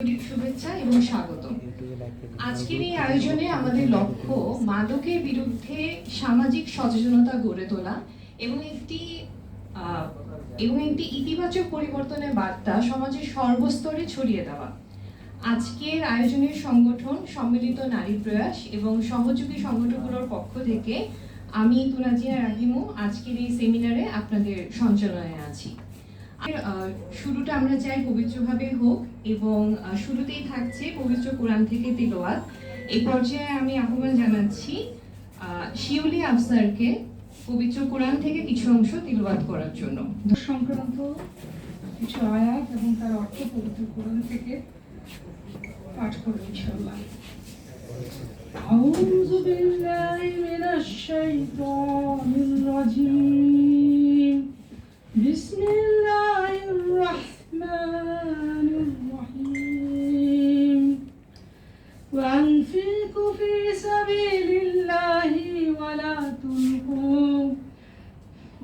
শুভেচ্ছা এবং স্বাগত আজকের এই আয়োজনে আমাদের লক্ষ্য মাদকের বিরুদ্ধে সামাজিক সচেতনতা গড়ে তোলা এবং একটি এবং একটি ইতিবাচক পরিবর্তনের বার্তা সমাজের সর্বস্তরে ছড়িয়ে দেওয়া। আজকের আয়োজনের সংগঠন সম্মিলিত নারী প্রয়াস এবং সহযোগী সংগঠনগুলোর পক্ষ থেকে আমি তুনাজিয়া রাহিমু আজকের এই সেমিনারে আপনাদের সঞ্চালনায় আছি। শুরুটা আমরা চাই পবিত্রভাবে হোক এবং আহ, শুরুতেই থাকছে পবিত্র কোরআন থেকে তিলওয়াত এই পর্যায়ে আমি আহ্বান জানাচ্ছি আহ, শিউলি আফসারকে পবিত্র কোরআন থেকে কিছু অংশ তিলওয়াত করার জন্য সংক্রান্ত কিছু আয়াত এবং তার অর্থ পবিত্র কোরআন থেকে পাঠ করব ইনশাআল্লাহ أعوذ بالله من الشيطان الرجيم بسم الله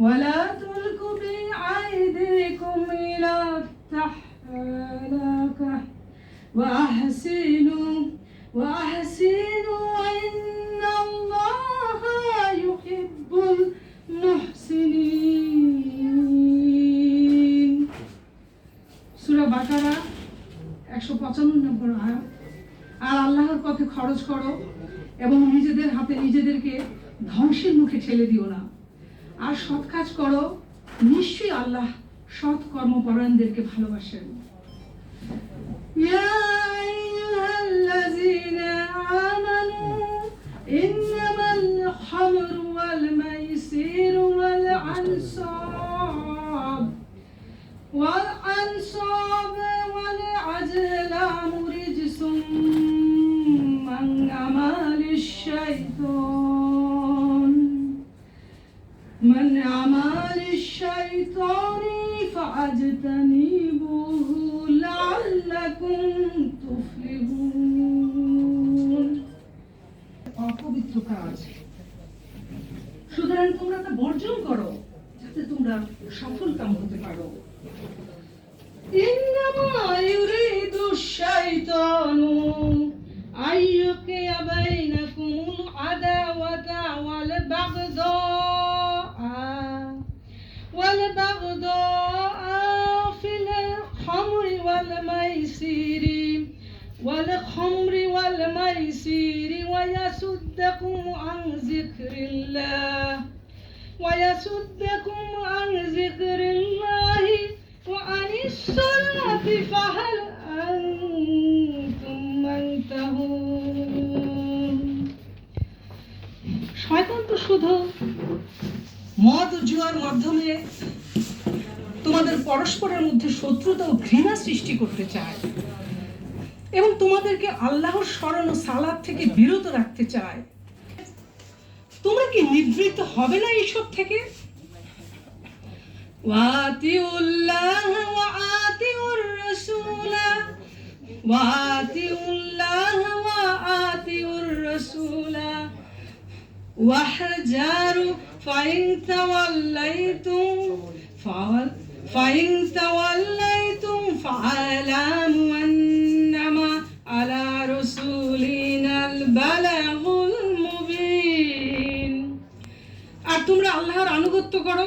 ولا تلقوا بأيديكم إلى التحلكة وأحسنوا وأحسنوا إن الله يحب المحسنين সূরা বাকারা একশো পঁচান্ন নম্বর আয়াত আর আল্লাহর পথে খরচ করো এবং নিজেদের হাতে নিজেদেরকে ধ্বংসের মুখে ঠেলে দিও না আর সৎ কাজ করো নিশ্চয়ই আল্লাহ সৎ কর্মপরায়ণদেরকে ভালোবাসেন يا أيها الذين آمنوا إنما الخمر والميسير والأنصاب والأنصاب والأزلام رجس من أعمال الشيطان فاجتنبوه لعلكم تفلحون অপবিত্র কাজ সুতরাং তোমরা তা বর্জন করো যাতে তোমরা সফল কাম হতে পারো والخمر والميسر ويصدكم عن ذكر الله ويصدكم عن ذكر الله وعن الصلاة فهل أنتم منتهون শয়তান তো শুধু মদ ও জুয়ার মাধ্যমে তোমাদের পরস্পরের মধ্যে শত্রুতা ও ঘৃণা সৃষ্টি করতে চায় এবং তোমাদেরকে আল্লাহর স্মরণ ও সালাদ থেকে বিরত রাখতে চায় তোমরা কি নিবৃত্ত হবে না এইসব থেকে وآتوا الله وآتوا الرسول وآتوا الله وآتوا الرسول واحذروا فإن توليتم فعل- فإن توليتم তোমরা আল্লাহর আনুগত্য করো।